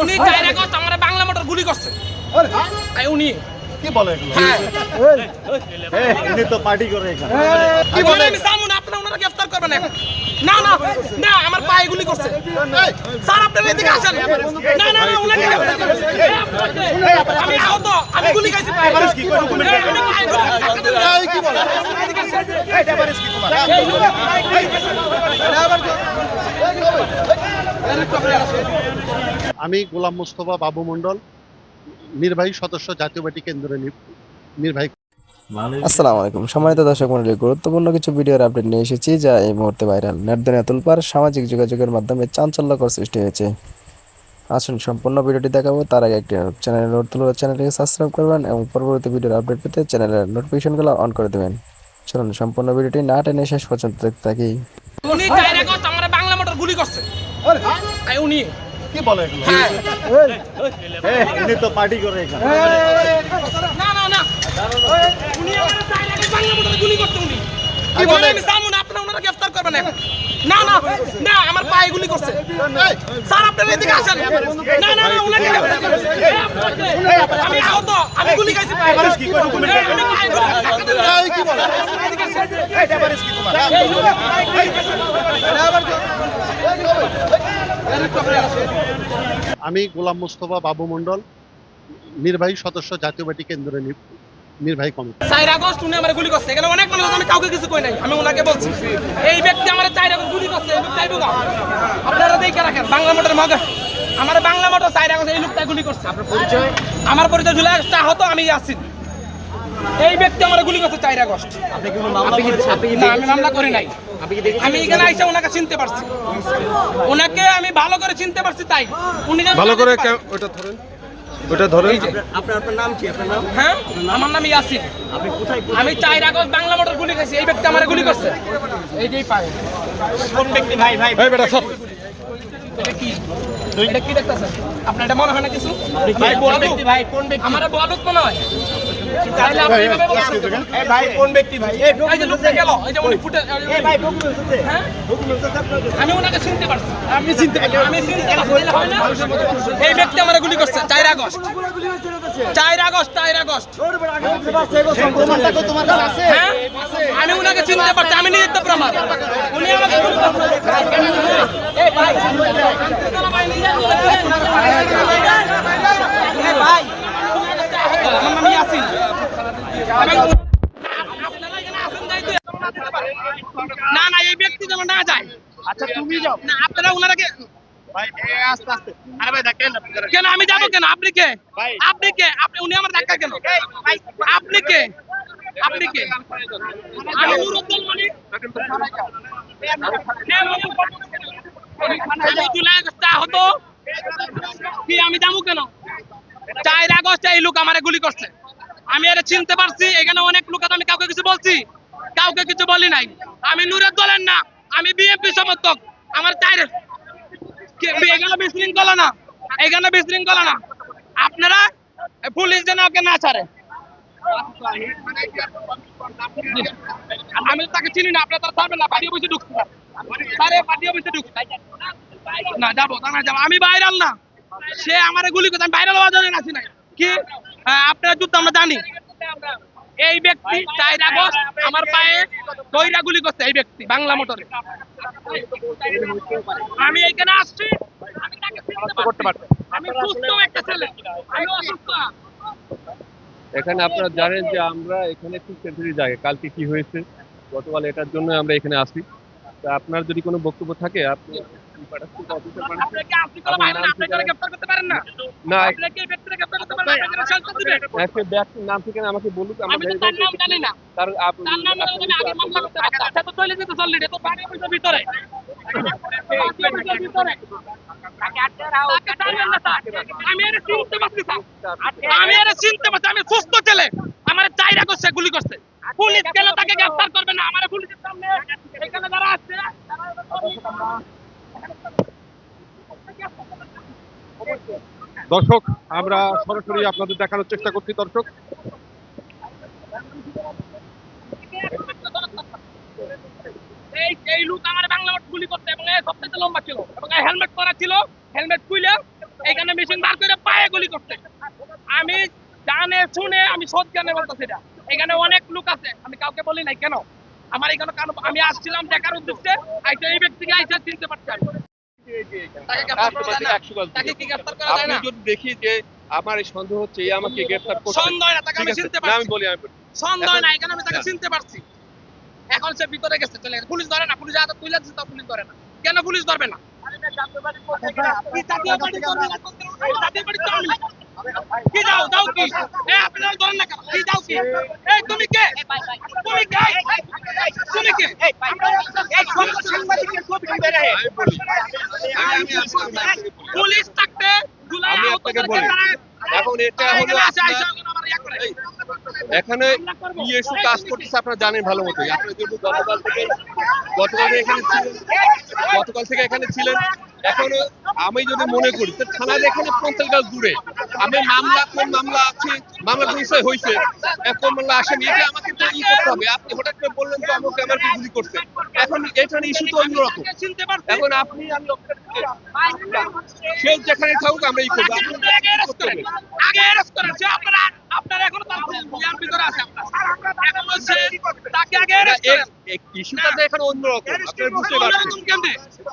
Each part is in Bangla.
উনি করছে আমার বাংলা মোটর গুলি করছে। আই উনি। কি বলে এগুলো? হ্যাঁ। এই, তো পার্টি করে এখানে। কি বলে? আমি আপনারা ওনারা গ্রেফতার করবেন না না না আমার পায়ে গুলি করছে। স্যার আপনারা এদিকে আসেন। না আমি আহত আমি গুলি খাইছি পায়ে। কি এই, কি বলে। কি তোমার? আমি গোলাম মোস্তফা বাবু মন্ডল নির্বাহী সদস্য জাতীয় পার্টি কেন্দ্রের নির্বাহী আসসালামু আলাইকুম। সম্মানিত দর্শক মন্ডলী গুরুত্বপূর্ণ কিছু ভিডিওর আপডেট নিয়ে এসেছি যা এই মুহূর্তে ভাইরাল। নেট তুলপার সামাজিক যোগাযোগের মাধ্যমে চাঞ্চল্যকর সৃষ্টি হয়েছে। আসুন সম্পূর্ণ ভিডিওটি দেখাবো। তার আগে একটি চ্যানেলের নতুন হলে চ্যানেলটিকে সাবস্ক্রাইব করবেন এবং পরবর্তী ভিডিওর আপডেট পেতে চ্যানেলের নোটিফিকেশনগুলো অন করে দেবেন। চলুন সম্পূর্ণ ভিডিওটি না টেনে শেষ পর্যন্ত দেখতে থাকি। বাংলা মোটর গুলি করছে। আই উনি কি বলে এগুলো হ্যাঁ এই, উনি তো পার্টি করে না না না উনি আমার চাইনাকে বাংলা মোটর গুলি করছে উনি কি বলে আমি সামু না আপনারা ওনারা গ্রেফতার করবেন এখন না না না আমার পায়ে গুলি করছে স্যার আপনারা এদিকে আসেন না না না ওনাকে আমি গোলাম মোস্তফা বাবু মন্ডল নির্বাহী সদস্য জাতীয় পার্টি কেন্দ্রের নি- নির্বাহী কমিটি। চার আগস্ট উনি আমার গুলি করছে। এখানে অনেক মানুষ আমি কাউকে কিছু কই নাই। আমি ওনাকে বলছি, এই ব্যক্তি আমার চার আগস্ট গুলি করছে আপনারা দেখে রাখেন, বাংলা মোটর মগে। আমার বাংলা মোটর চার আগস্ট এই লোকটা গুলি করছে। আপনার পরিচয়? আমার পরিচয় জুলাই আগস্ট আহত আমি আসিন এই ব্যক্তি আমার গুলি করছে চার আগস্ট না আমি মামলা করি নাই। আমি এখানে আইসা ওনাকে চিনতে পারছি। ওনাকে আমি ভালো করে চিনতে পারছি তাই। উনি ভালো করে। কে- ওটা ধরেন। ওটা ধরেন। হ্যাঁ? আমার নাম ইয়াসিন। আমি চার আগস্ট বাংলা মোটর গুলি খাইছি এই ব্যক্তি আমার গুলি করছে। এই যেই পায়। এই বেটা সব এটা কি? এটা কি দেখতেছেন? আপনার এটা মনে হয় না কিছু? ভাই ব্যক্তি ভাই কোন ব্যক্তি? আমার বড় মনে হয় তাহলে আপনি এভাবে বলছেন। এই যে লোকটা গেল। এই যে উনি ফুটে হ্যাঁ? আমি ওনাকে চিনতে পারছি। চিনতে আমি চিনতে পারছি। তাহলে হয় না? এই ব্যক্তি আমার গুলি করছে। চার আগস্ট। চার আগস্ট চার আগস্ট। তোমার কাছে আছে। হ্যাঁ? আমি উনাকে চিনতে পারছি। আমি নিজে তো প্রমাণ। উনি আমাকে গুলি করছে। এই ভাই। ভাই। আমার নাম ইয়াসিন আমি- আপনারা এখানে আসেন যাই তো না না এই ব্যক্তি যেন না যায়। আচ্ছা তুমি যাও। না আপনারা উনারাকে কেন আমি যাব কেন? আপনি কে? আপনি কে? আপনি উনি আমার ধাক্কা কেন? আপনি কে? আপনি কে? আমি নুরুদ্দিন মানিক জুলাই আগস্ট আহত। কি আমি যাব কেন? চার আগস্ট এই লোক আমারে গুলি করছে। আমি এটা চিনতে পারছি, এখানে অনেক লোক আমি কাউকে কিছু বলছি? কাউকে কিছু বলি নাই। আমি নূরের দলের না, আমি বিএনপি সমর্থক। আমার চার এখানে বিশৃঙ্খলা না, এখানে বিশৃঙ্খলা না। আপনারা পুলিশ যেন ওকে না ছাড়ে। আমি তাকে চিনি না, আপনারা ছাড়বেন না পার্টি ঢুকছে। না, যাব না যাব। আমি ভাইরাল না। সে আমার গুলি করতে আমি ভাইরাল হওয়ার জন্য আছি নাই। কি? হ্যাঁ, আপনারা যুদ্ধ আমরা জানি। এই ব্যক্তি চার আগস্ট আমার পায়ে দইরা গুলি করছে এই ব্যক্তি বাংলা মোটরে। আমি এখানে আসছি আমি তাকে চিনতে পারছি। আমি সুস্থ একটা ছেলে। আমি অসুস্থ। এখানে আপনারা জানেন যে আমরা এখানে খুব সেন্সিটিভ জায়গা কালকে কি হয়েছে গতকাল এটার জন্য আমরা এখানে আসি। তা আপনার যদি কোনো বক্তব্য থাকে আপনি কোনো কোনো নাম ঠিকানা আমাকে আমি তার ভিতরে। চিনতে পারছি সুস্থ ছেলে। আমার চাইরা করছে গুলি করছে। পুলিশ গেলে তাকে গ্রেফতার করবে না? আমার পুলিশের সামনে এখানে যারা আছে দর্শক, আমরা সরাসরি আপনাদের দেখানোর চেষ্টা করছি, দর্শক। আমি জানে, শুনে, আমি এখানে অনেক লোক আছে, আমি কাউকে বলি নাই, কেন? আমার এখানে আমি আসছিলাম দেখার উদ্দেশ্যে এই ব্যক্তিকে আইসা চিনতে পারছি। তাকে কি গ্রেফতার করা যায় আপনি না যদি দেখি যে আমার এই সন্দেহ হচ্ছে এই আমাকে গ্রেফতার করছে সন্দেহ না তাকে আমি চিনতে না, আমি বলি আমি সন্দেহ না এখানে আমি তাকে চিনতে পারছি এখন সে ভিতরে গেছে চলে গেছে পুলিশ ধরে না পুলিশ হাতে তুলে দিচ্ছে তো পুলিশ ধরে না কেন পুলিশ ধরবে না কি তো আমি। কি আপনারা ধরেন না কি যাও কি তুমি কে তুমি কে তুমি কে পুলিশ থাকতে আমি আপনাকে বলি। এখন এটা হলো এখানে ইয়েসু ইয়া কাজ করতেছে আপনারা জানেন ভালো মতো আপনারা যেহেতু গতকাল থেকে গতকাল থেকে এখানে ছিলেন গতকাল থেকে এখানে ছিলেন। এখনও আমি যদি মনে করি তো থানার এখানে পঞ্চাশ গাছ দূরে? আমি মামলা কোন মামলা আছে? মামলা বিষয় হয়েছে। এক কোন মামলা আসেনি এটা আমাকে তো ই করতে হবে। আপনি হঠাৎ করে বললেন তো আমাকে আমাকে গুলি করছে। এখন এখানে ইস্যু তো অন্যরকম। এখন আপনি আমি সে যেখানে থাকুক আমরা ই করব। আগে arrest করেন। আপনারা আপনারা এখনও তার ভিতরে আছে। আপনারা। এখন তাকে আগে। ইস্যুটা তো এখানে অন্যরকম আপনারা বুঝতে পারছেন।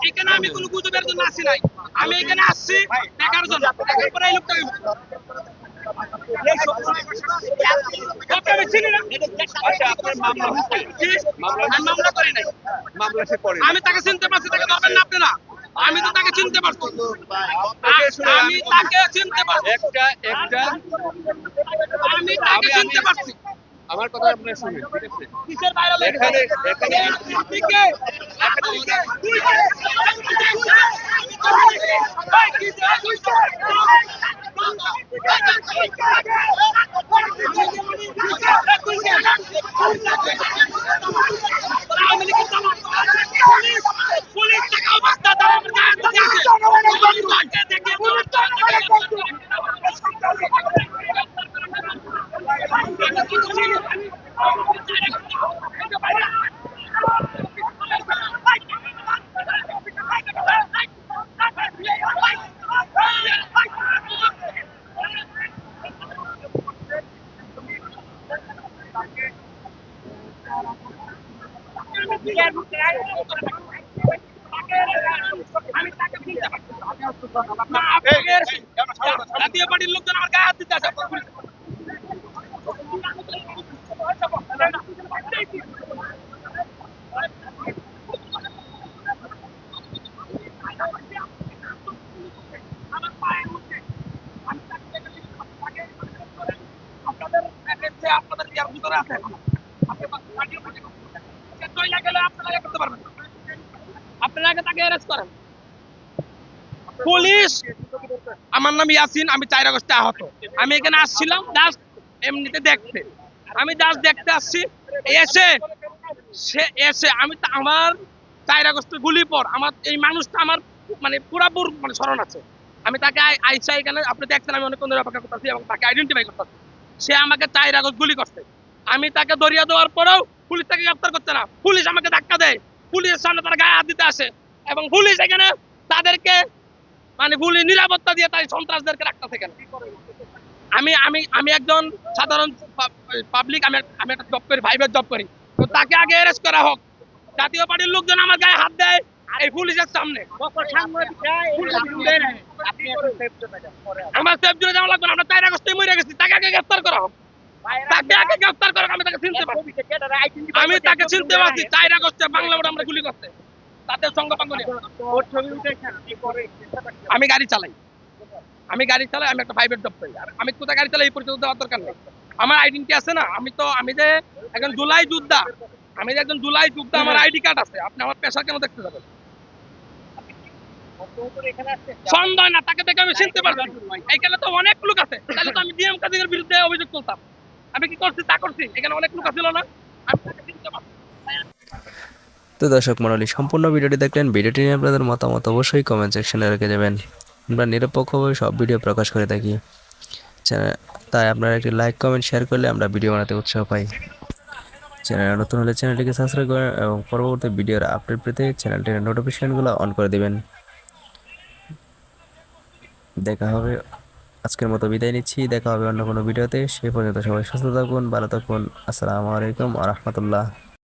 এখানে আমি কোনো গুজবের জন্য আসি নাই। আমি এখানে আসছি দেখার জন্য। দেখার পরে এই লোকটা আমি চিনি না। আচ্ছা আমি তাকে চিনতে পারছি তাকে ধরবেন না আপনারা আমি তো তাকে চিনতে পারছি। আমি তাকে চিনতে পারছি। একটা একটা আমি তাকে চিনতে পারছি। আমার কথা আপনারা শুনুন ঠিক আছে? এখানে এখানে আপনি কে? আপনি কে? তুই কে? এই, কি যে? তুই কে? তুই কে? আওয়ামী লীগের জামাত। পুলিশ, পুলিশ থেকে অবস্থা তারা আমার গায়ে হাত দিয়েছে। পুলিশ তাকে দেখে পুলিশ আমি তাকে চিনতে পারছি না, আপনাকে জাতীয় পার্টির লোকজন আমার গায়ে হাত দিতে আসে আপনাদের আপনাদের ইয়ার ভিতরে আছে এখন। আপনি পার্টি পার্টি করতেছেন। সে চইলা গেলে আপনারা ইয়ে করতে পারবেন না। আপনারা আগে তাকে অ্যারেস্ট করেন পুলিশ? আমার নাম ইয়াসিন, আমি চার আগস্টে আহত। আমি এখানে আসছিলাম জাস্ট এমনিতে দেখতে। আমি জাস্ট দেখতে আসছি, এসে, সে এসে, আমি আমার চার আগস্টের গুলি পর, আমার এই মানুষটা আমার মানে পুরাপুর মানে স্মরণ আছে। আমি তাকে আইসা এখানে, আপনি দেখছেন, আমি অনেকক্ষণ ধরে অপেক্ষা করতেছি এবং তাকে আইডেন্টিফাই করতেছি। সে আমাকে চার আগস্ট গুলি করছে। আমি তাকে দরিয়া দেওয়ার পরেও পুলিশ তাকে গ্রেফতার করছে না। পুলিশ আমাকে ধাক্কা দেয়। পুলিশের সামনে তারা গায়ে হাত দিতে আসে এবং পুলিশ এখানে তাদেরকে মানে পুলিশ নিরাপত্তা দিয়ে তাই সন্ত্রাসদেরকে রাখতেছে কেন আমি আমি আমি একজন সাধারণ পাবলিক আমি আমি একটা জব করি ভাইবের জব করি। তো তাকে আগে অ্যারেস্ট করা হোক। জাতীয় পার্টির লোকজন আমার গায়ে হাত দেয় এই পুলিশের সামনে। আমার সেফ জোনে যাওয়া লাগবে আমরা চার আগস্টে মরে গেছি, তাকে আগে গ্রেফতার করা হোক। তাকে আগে গ্রেফতার করা আমি তাকে চিনতে পারছি। আমি তাকে চিনতে পারছি, চার আগস্টে বাংলা বোর্ড আমরা গুলি করতে। তাদের সঙ্গপাঙ্গ আমি গাড়ি চালাই। আমি গাড়ি চালাই আমি একটা প্রাইভেট জব করি। আর আমি কোথায় গাড়ি চালাই এই পরিচয় দেওয়ার দরকার নেই। আমার আইডেন্টি আছে না আমি তো আমি যে একজন জুলাই যোদ্ধা আমি যে একজন জুলাই যোদ্ধা আমার আইডি কার্ড আছে। আপনি আমার পেশা কেন দেখতে যাবেন? সন্দেহ না তাকে দেখে আমি চিনতে পারছি এখানে তো অনেক লোক আছে। তাহলে তো আমি ডিএম বিরুদ্ধে অভিযোগ করতাম আমি কি করছি তা করছি? এখানে অনেক লোক আছিল না। আমি তাকে চিনতে পারছি তো দর্শক মণ্ডলী, সম্পূর্ণ ভিডিওটি দেখলেন, ভিডিওটি নিয়ে আপনাদের মতামত অবশ্যই কমেন্ট সেকশনে রেখে যাবেন। আমরা নিরপেক্ষভাবে সব ভিডিও প্রকাশ করে থাকি। তাই আপনারা একটি লাইক কমেন্ট শেয়ার করলে আমরা ভিডিও বানাতে উৎসাহ পাই। চ্যানেল নতুন হলে চ্যানেলটিকে সাবস্ক্রাইব করেন এবং পরবর্তী ভিডিওর আপডেট পেতে চ্যানেলটির নোটিফিকেশনগুলো অন করে দিবেন। দেখা হবে, আজকের মতো বিদায় নিচ্ছি। দেখা হবে অন্য কোনো ভিডিওতে সে পর্যন্ত সবাই সুস্থ থাকুন, ভালো থাকুন। আসসালামু আলাইকুম আ রহমতুল্লাহ।